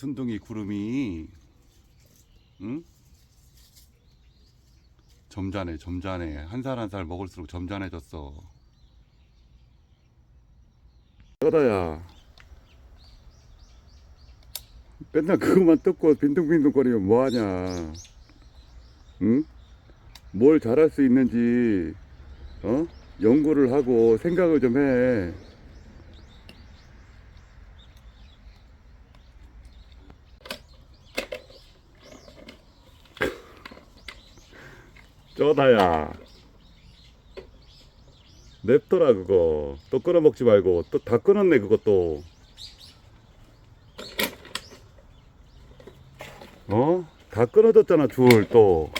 순둥이 구름이 응? 점잖해 점잖해 한 살 한 살 먹을수록 점잖해졌어 떠다야 맨날 그것만 뜯고 빈둥빈둥거리면 뭐하냐 응? 뭘 잘할 수 있는지 어? 연구를 하고 생각을 좀해 쪼다야. 냅둬라 그거. 또 끊어먹지 말고. 또다 끊었네 그것도 어? 다 끊어졌잖아 줄 또.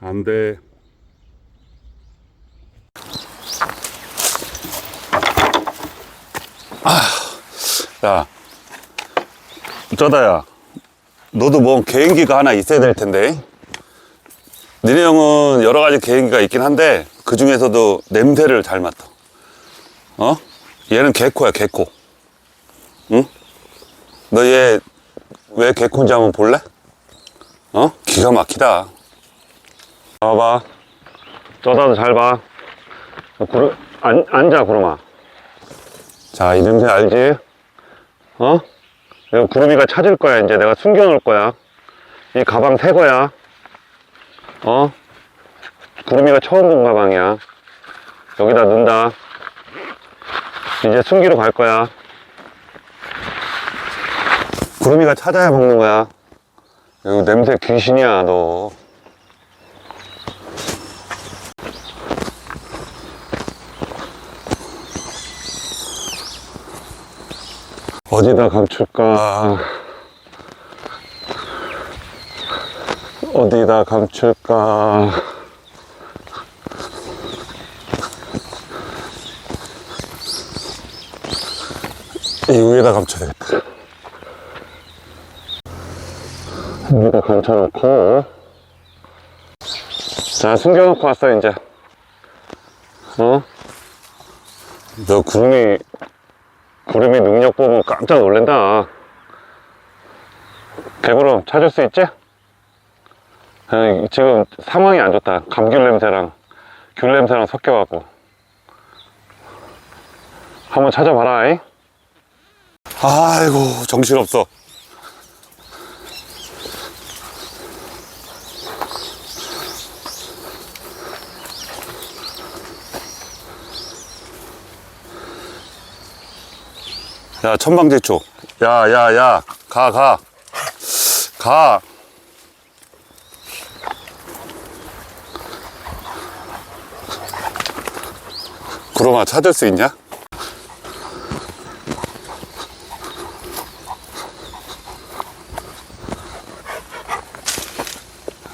안 돼 야, 쪼다야, 너도 뭐 개인기가 하나 있어야 될 텐데. 니네 형은 여러 가지 개인기가 있긴 한데, 그 중에서도 냄새를 잘 맡아. 어? 얘는 개코야, 개코. 응? 너 얘 왜 개코인지 한번 볼래? 어? 기가 막히다. 봐봐. 쪼다도 잘 봐. 구름, 안, 앉아, 구름아. 자, 이 냄새 알지? 어? 이거 구름이가 찾을 거야, 이제. 내가 숨겨놓을 거야. 이 가방 새 거야. 어? 구름이가 처음 본 가방이야. 여기다 넣는다. 이제 숨기러 갈 거야. 구름이가 찾아야 먹는 거야. 이거 냄새 귀신이야, 너. 어디다 감출까? 어디다 감출까? 이 위에다 감춰야 되겠다. 여기다 감춰놓고. 자, 숨겨놓고 왔어, 이제. 어? 너 구름이 구름이 능력 보면 깜짝 놀란다. 개구름 찾을 수 있지? 지금 상황이 안 좋다. 감귤 냄새랑 귤 냄새랑 섞여갖고. 한번 찾아봐라. 이. 아이고 정신없어. 야, 천방제초. 야, 야, 야. 가, 가. 가. 구름아, 찾을 수 있냐?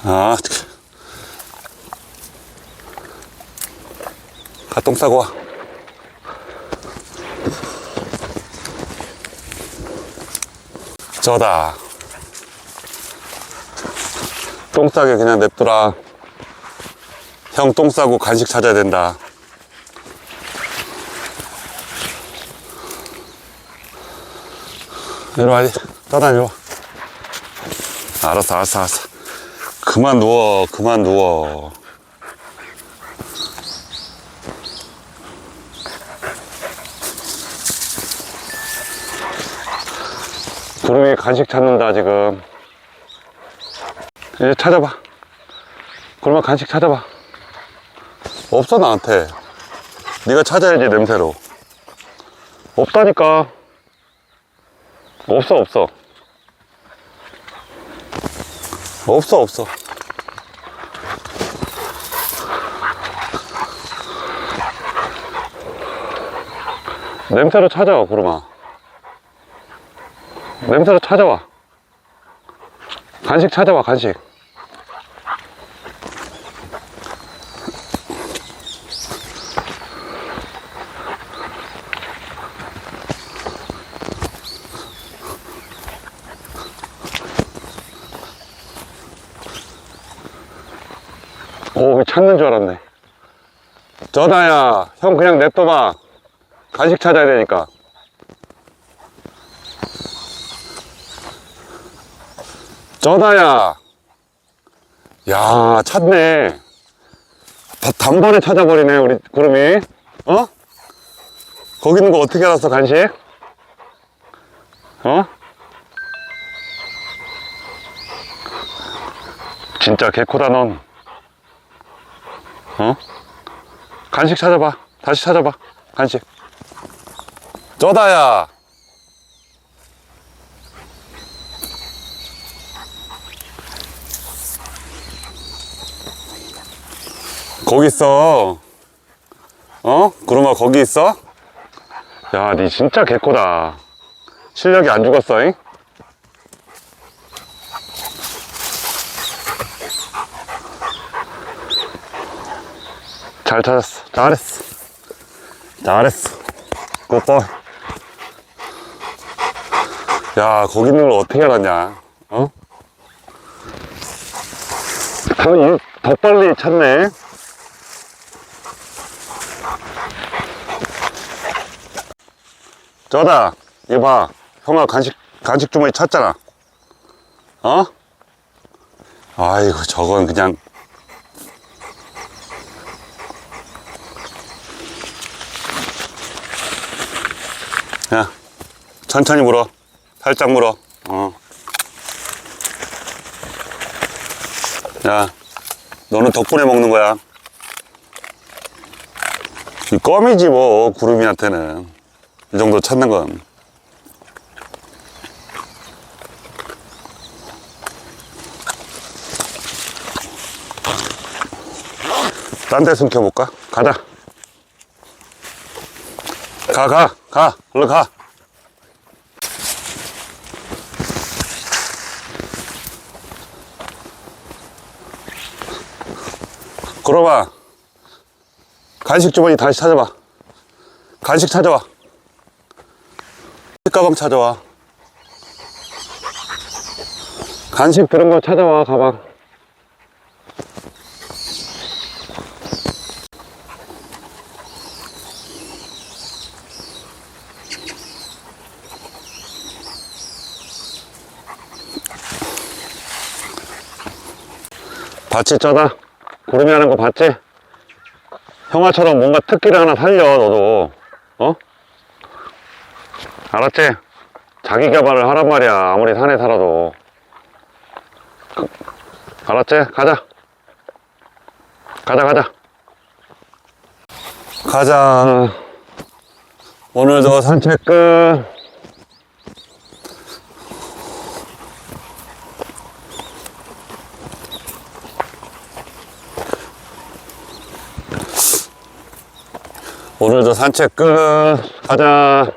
아, 가똥 싸고 와. 저다. 똥 싸게 그냥 냅두라. 형 똥 싸고 간식 찾아야 된다. 이리 와, 떠다, 이리 와. 알았어, 알았어, 알았어. 그만 누워, 그만 누워. 구름이 간식 찾는다 지금. 이제 찾아봐. 구름아 간식 찾아봐. 없어 나한테. 네가 찾아야지 냄새로. 없다니까. 없어 없어. 없어 없어. 냄새로 찾아와 구름아 냄새로 찾아와. 간식 찾아와, 간식. 오, 찾는 줄 알았네. 전화야, 형 그냥 냅둬봐. 간식 찾아야 되니까. 전화야. 야, 찾네. 다 단번에 찾아버리네, 우리 구름이. 어? 거기 있는 거 어떻게 알았어, 간식? 어? 진짜 개코다, 넌. 어? 간식 찾아봐. 다시 찾아봐. 간식. 쩌다야. 거기 있어. 어? 구름아, 거기 있어? 야, 니 진짜 개코다. 실력이 안 죽었어, 잉? 잘 찾았어. 잘했어. 잘했어. 굿보이. 야, 거기 있는 걸 어떻게 알았냐? 어? 더, 일- 더 빨리 찾네. 저다. 이거 봐. 형아 간식, 간식 주머니 찾잖아. 어? 아이고, 저건 그냥 야, 천천히 물어. 살짝 물어. 어. 야, 너는 덕분에 먹는 거야. 이 껌이지 뭐, 구름이한테는. 이 정도 찾는 건. 딴데 숨겨볼까? 가자. 가, 가, 가. 얼른 가. 그러봐. 간식 주머니 다시 찾아봐. 간식 찾아와. 가방 찾아와. 간식 들은 거 찾아와, 가방. 봤지, 쩌다? 구름이 하는 거 봤지? 형아처럼 뭔가 특기를 하나 살려, 너도. 어? 알았지? 자기 개발을 하란 말이야. 아무리 산에 살아도. 그, 알았지? 가자. 가자, 가자. 가자. 오늘도 산책 끝. 오늘도 산책 끝. 가자.